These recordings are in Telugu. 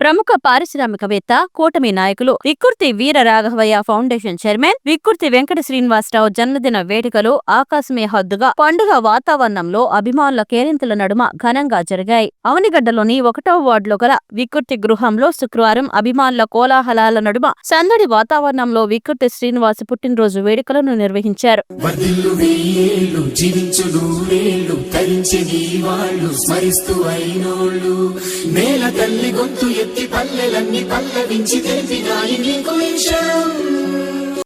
ప్రముఖ పారిశ్రామికవేత్త కూటమి నాయకులు వికృతి వీర రాఘవయ్య ఫౌండేషన్ చైర్మన్ వికృతి వెంకట శ్రీనివాసరావు జన్మదిన వేడుకలు ఆకాశమే హద్దుగా పండుగ వాతావరణంలో అభిమానుల కేరింతల నడుమ ఘనంగా జరిగాయి. అవనిగడ్డలోని ఒకటవ వార్డులో గల వికృతి గృహంలో శుక్రవారం అభిమానుల కోలాహలాల నడుమ సందడి వాతావరణంలో వికృతి శ్రీనివాస్ పుట్టినరోజు వేడుకలను నిర్వహించారు. నేల తల్లి గొంతు ఎత్తి పల్లెలన్నీ పల్లవించి తెలిపినాయి నీకు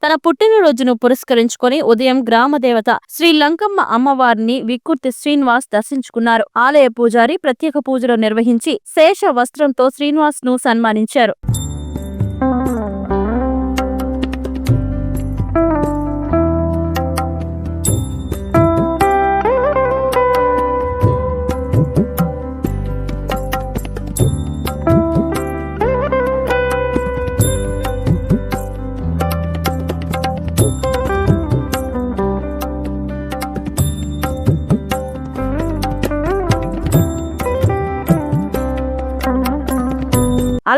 తన పుట్టినరోజును పురస్కరించుకొని ఉదయం గ్రామ దేవత శ్రీ లంకమ్మ అమ్మవారిని విక్కుర్తి శ్రీనివాస్ దర్శించుకున్నారు. ఆలయ పూజారి ప్రత్యేక పూజలు నిర్వహించి శేష వస్త్రంతో శ్రీనివాస్ను సన్మానించారు.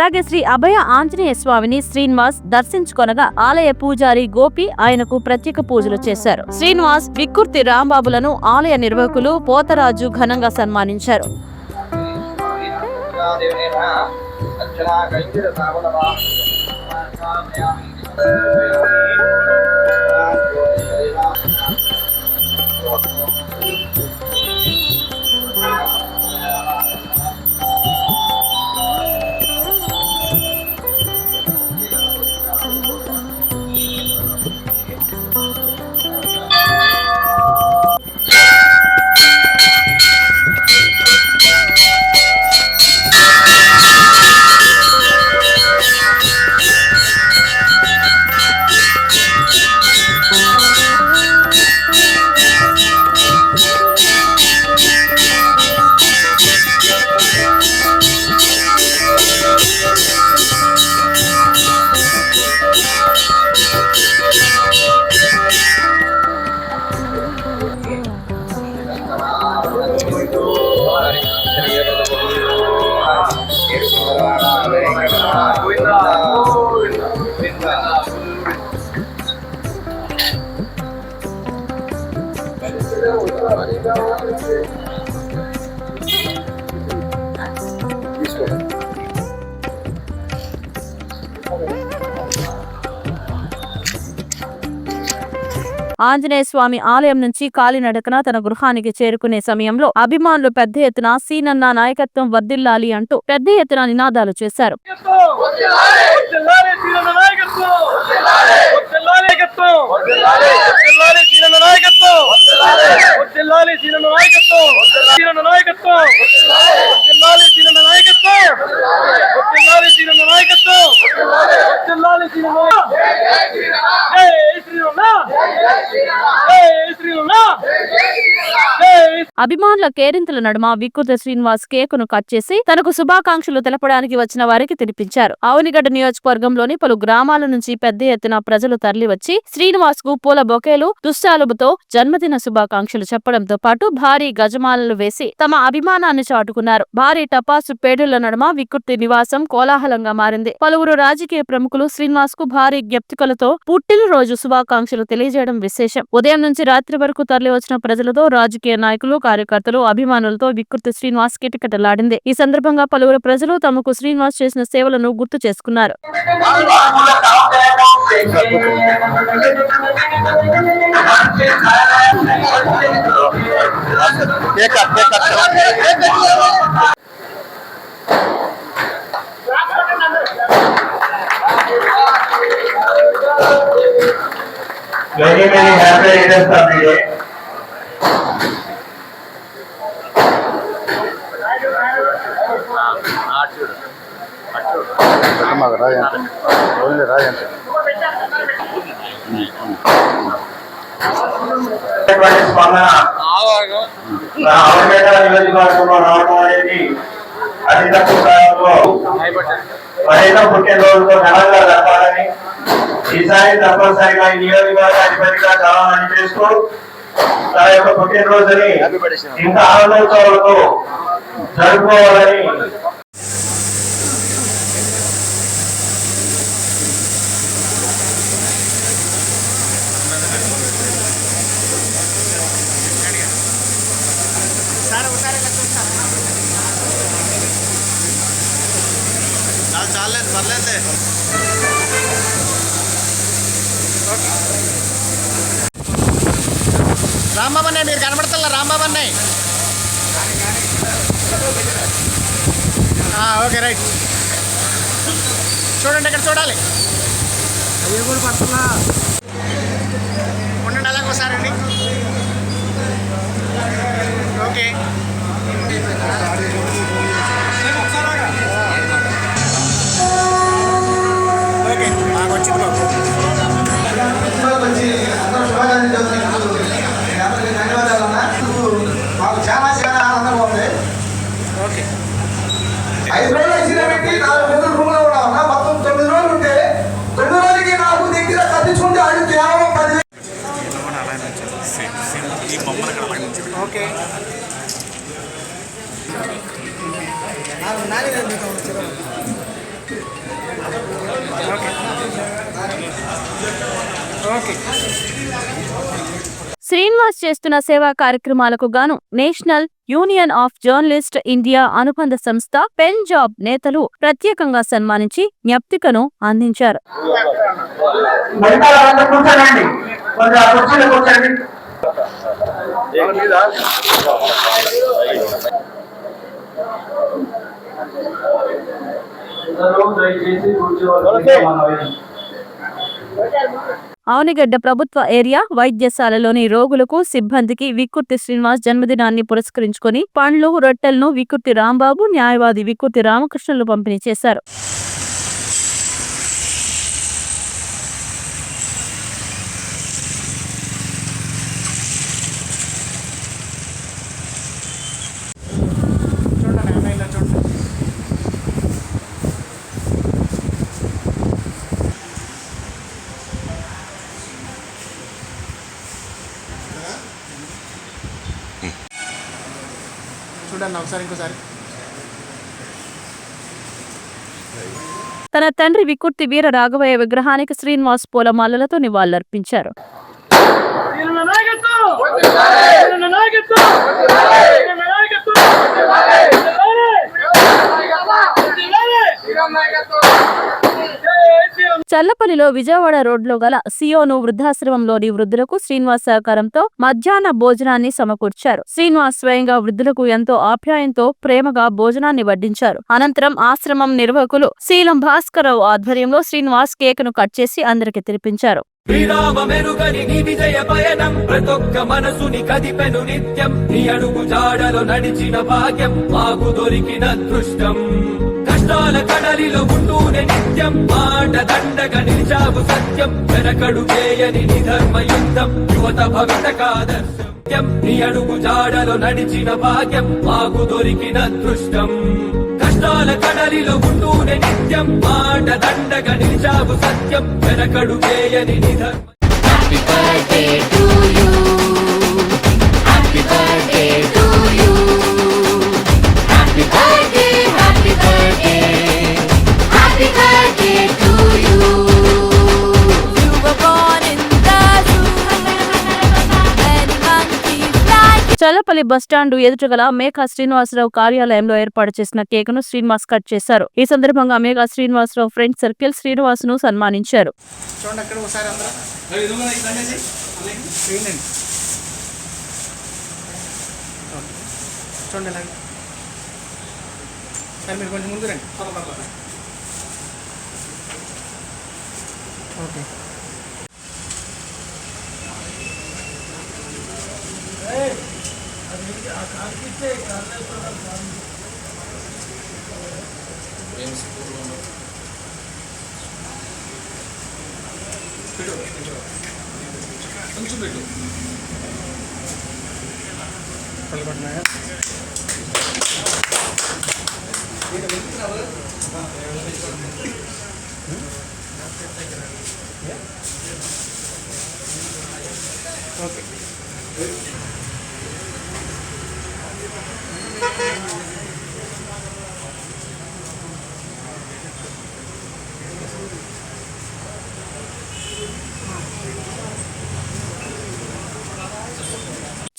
అలాగే శ్రీ అభయ ఆంజనేయ స్వామిని శ్రీనివాస్ దర్శించుకొనగా ఆలయ పూజారి గోపి ఆయనకు ప్రత్యేక పూజలు చేశారు శ్రీనివాస్ విక్కుర్తి రాంబాబులను ఆలయ నిర్వాహకులు పోతరాజు ఘనంగా సన్మానించారు ఆంజనేయ స్వామి ఆలయం నుంచి కాలినడకన తన గృహానికి చేరుకునే సమయంలో అభిమానులు పెద్ద ఎత్తున సీనన్న నాయకత్వం వర్దిల్లాలి అంటూ పెద్ద ఎత్తున నినాదాలు చేశారు. నాయకత్వం వర్ధిల్లాలి నాయకత్వం వర్ధిల్లాలి సీనన్న నాయకత్వం వర్ధిల్లాలి సీనన్న నాయకత్వం సీనన్న నాయకత్వం వర్ధిల్లాలి సీనన్న నాయకత్వం వర్ధిల్లాలి సీనన్న నాయకత్వం వర్ధిల్లాలి సీనన్న జై శ్రీరామ్ జై శ్రీరామ్ జై అభిమానుల కేరింతల నడుమ వికృత శ్రీనివాస్ కేకును కట్ చేసి తనకు శుభాకాంక్షలు తెలపడానికి వచ్చిన వారికి తినిపించారు. ఆవునిగడ్డ నియోజకవర్గంలోని పలు గ్రామాల నుంచి పెద్ద ఎత్తున ప్రజలు తరలివచ్చి శ్రీనివాస్కు పూల బొకేలు దుశ్శాలుబుతో జన్మదిన శుభాకాంక్షలు చెప్పడంతో పాటు భారీ గజమాలలు వేసి తమ అభిమానాన్ని చాటుకున్నారు. భారీ టపాసు పేడుల నడుమ వికృతి నివాసం కోలాహలంగా మారింది. పలువురు రాజకీయ ప్రముఖులు శ్రీనివాస్కు భారీ జ్ఞప్తికలతో పుట్టినరోజు శుభాకాంక్షలు తెలియజేయడం విశేషం. ఉదయం నుంచి రాత్రి వరకు తరలివచ్చిన ప్రజలతో రాజకీయ నాయకులు కార్యకర్తలు అభిమానులతో వికృతి శ్రీనివాస్ కిటకిటలాడింది ఈ సందర్భంగా పలువురు ప్రజలు తమకు శ్రీనివాస్ చేసిన సేవలను గుర్తు చేసుకున్నారు Very, very happy readers the. ఇటువంటి రాజు అంటే అవగాహన నియోజకవర్గంలో రావడం అతి తక్కువ కాలంలో మరేదో పుట్టినరోజుతో ఘనంగా జరపాలని ఈసారి తప్పనిసరిగా ఈ నియోజకవర్గ అధిపతిగా కావాలని చేస్తూ తన యొక్క పుట్టినరోజుని ఇంకా ఆనందోత్సవాలతో జరుపుకోవాలని చాలు చాలేదు పర్లేదు రాంబాబు అన్నయ్య మీరు కనబడతలే రాంబాబు అన్నయ్య ఓకే రైట్. చూడండి ఇక్కడ చూడాలి. ఏగులు పడుతున్నా. ఉండండి అలాగోసారండి ఓకే ఓకే మాకు వచ్చింది బాబు. మాకు చాలా చాలా ఆనందంగా ఉంది ఓకే ఐదు రోజులు ఇచ్చిన పెట్టి నాలుగు రోజులు రూమ్ శ్రీనివాస్ చేస్తున్న సేవా కార్యక్రమాలకు గాను national union of journalist India అనుబంధ సంస్థ పెన్ జాబ్ నేతలు ప్రత్యేకంగా సన్మానించి జ్ఞప్తికను అందించారు. వాళ్ళందరూ ఆవునిగడ్డ ప్రభుత్వ ఏరియా వైద్యశాలలోని రోగులకు సిబ్బందికి వికృతి శ్రీనివాస్ జన్మదినాన్ని పురస్కరించుకొని పండ్లు రొట్టెలను వికృతి రాంబాబు న్యాయవాది వికృతి రామకృష్ణులు పంపిణీ చేశారు చూడండి అన్న ఇలా చూడండి చూడండి ఒకసారి ఇంకోసారి. తన తండ్రి వికుర్తి వీర రాఘవయ్య విగ్రహానికి శ్రీనివాస్ పూలమాలలతో నివాళులర్పించారు. నాయకత్వం సీనన్న నాయకత్వం సీనన్న నాయకత్వం చల్లపల్లిలో విజయవాడ రోడ్లో గల సియోను వృద్ధాశ్రమంలోని వృద్ధులకు శ్రీనివాస్ సహకారంతో మధ్యాహ్న భోజనాన్ని సమకూర్చారు. శ్రీనివాస్ స్వయంగా వృద్ధులకు ఎంతో ఆప్యాయంతో ప్రేమగా భోజనాన్ని వడ్డించారు. అనంతరం ఆశ్రమం నిర్వాహకులు శీలం భాస్కరరావు ఆధ్వర్యంలో శ్రీనివాస్ కేకును కట్ చేసి అందరికి తినిపించారు. శ్రీరామ మెరుగని నీ విజయ పయనం. ప్రతొక్క మనసుని కదిపెను నిత్యం. నీ అడుగు జాడలో నడిచిన భాగ్యం మాకు దొరికిన దృష్టం కష్టాల కడలిలో ఉంటూనే నిత్యం. మాట దండగా నిలిచావు సత్యం. వెనకడు చేయని నీ ధర్మ యుద్ధం యువత భవిత కాదర్శం నీ అడుగు జాడలో నడిచిన భాగ్యం మాకు దొరికిన దృష్టం అందాల కడలిలో ఉంటూనే నిత్యం మాట దండగ నిలిచావు సత్యం వెనకడు చేయని నిధర్మ happy birthday to you happy birthday to you happy birthday happy birthday happy birthday Challapalli bus stand ఎదుటగల Megha Srinivasarao కార్యాలయంలో ఏర్పాటు చేసిన కేకును శ్రీనివాస్ కట్ చేశారు. ఈ సందర్భంగా మేఘా శ్రీనివాసరావు ఫ్రెండ్ సర్కిల్ శ్రీనివాస్ను సన్మానించారు. చూడండి అక్కడ ఒకసారి అందరూ. వేయండి. ఓకే. చూడండి ఇలాగ సరే మీరు కొంచెం ముందు రండి ఓకే చొలపల్లి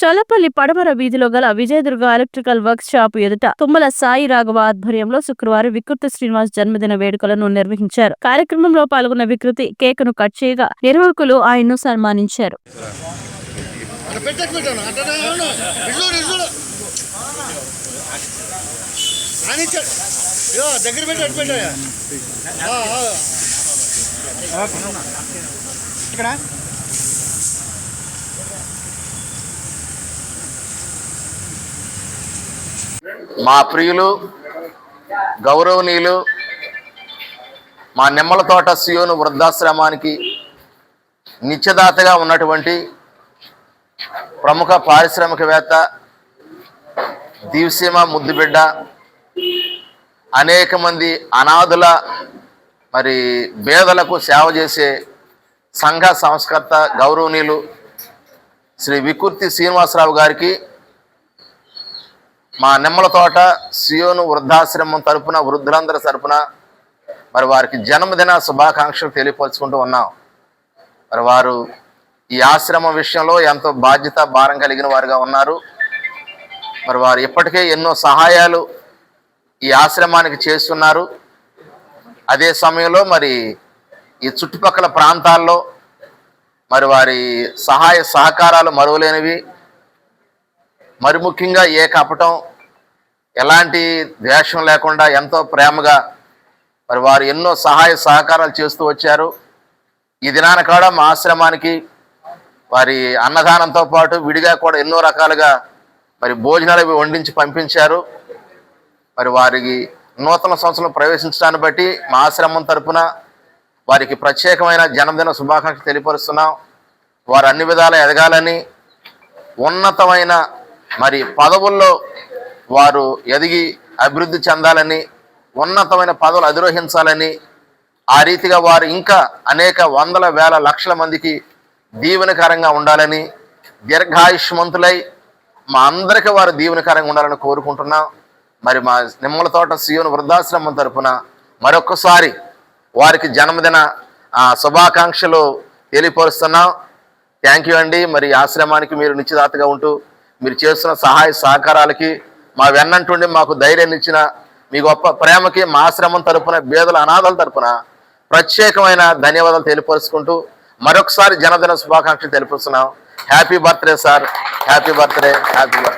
చల్లపల్లి పడమర వీధిలో గల విజయదుర్గ ఎలక్ట్రికల్ వర్క్ షాప్ ఎదుట తుమ్మల సాయి రాఘవ ఆధ్వర్యంలో శుక్రవారం వికృతి శ్రీనివాస్ జన్మదిన వేడుకలను నిర్వహించారు. కార్యక్రమంలో పాల్గొన్న వికృతి కేకును కట్ చేయగా నిర్వాహకులు ఆయన్ను సన్మానించారు. దగ్గర పెట్టి అటు పెట్టాయా? ఇక్కడ? మా ప్రియులు గౌరవనీయులు మా నిమ్మల తోట సియోను వృద్ధాశ్రమానికి నిత్యదాతగా ఉన్నటువంటి ప్రముఖ పారిశ్రామికవేత్త దీవసీమ ముద్దుబిడ్డ అనేక మంది అనాథుల మరి పేదలకు సేవ చేసే సంఘ సంస్కర్త గౌరవనీయులు శ్రీ వికృతి శ్రీనివాసరావు గారికి మా నిమ్మల తోట సియోను వృద్ధాశ్రమం తరపున వృద్ధులందరి తరపున మరి వారికి జన్మదిన శుభాకాంక్షలు తెలియపరుచుకుంటూ ఉన్నాం. మరి వారు ఈ ఆశ్రమం విషయంలో ఎంతో బాధ్యత భారం కలిగిన వారుగా ఉన్నారు. మరి వారు ఇప్పటికే ఎన్నో సహాయాలు ఈ ఆశ్రమానికి చేస్తున్నారు. అదే సమయంలో మరి ఈ చుట్టుపక్కల ప్రాంతాల్లో మరి వారి సహాయ సహకారాలు మరువలేనివి. మరి ముఖ్యంగా ఏ కపటం ఎలాంటి ద్వేషం లేకుండా ఎంతో ప్రేమగా మరి వారు ఎన్నో సహాయ సహకారాలు చేస్తూ వచ్చారు. ఈ దినాన కూడా మా ఆశ్రమానికి వారి అన్నదానంతో పాటు విడిగా కూడా ఎన్నో రకాలుగా మరి భోజనాలు అవి వండించి పంపించారు. మరి వారికి నూతన సంవత్సరం ప్రవేశించడాన్ని బట్టి మా ఆశ్రమం తరపున వారికి ప్రత్యేకమైన జన్మదిన శుభాకాంక్షలు తెలియపరుస్తున్నాం. వారు అన్ని విధాల ఎదగాలని ఉన్నతమైన మరి పదవుల్లో వారు ఎదిగి అభివృద్ధి చెందాలని ఉన్నతమైన పదవులు అధిరోహించాలని ఆ రీతిగా వారు ఇంకా అనేక వందల వేల లక్షల మందికి దీవెనకరంగా ఉండాలని దీర్ఘాయుష్మంతులై మా అందరికీ వారు దీవెనకరంగా ఉండాలని కోరుకుంటున్నాం. మరి మా నిమ్మల తోట సీయోను వృద్ధాశ్రమం తరపున మరొకసారి వారికి జన్మదిన ఆ, శుభాకాంక్షలు తెలియపరుస్తున్నాం. థ్యాంక్ యూ అండి. మరి ఆశ్రమానికి మీరు నిశ్చితాతగా ఉంటూ మీరు చేస్తున్న సహాయ సహకారాలకి మా వెన్నంటుండి మాకు ధైర్యం ఇచ్చిన మీ గొప్ప ప్రేమకి మా ఆశ్రమం తరపున బేదల అనాథల తరపున ప్రత్యేకమైన ధన్యవాదాలు తెలియపరుచుకుంటూ మరొకసారి జనదిన శుభాకాంక్షలు తెలిపిస్తున్నాం happy birthday sir happy birthday happy birthday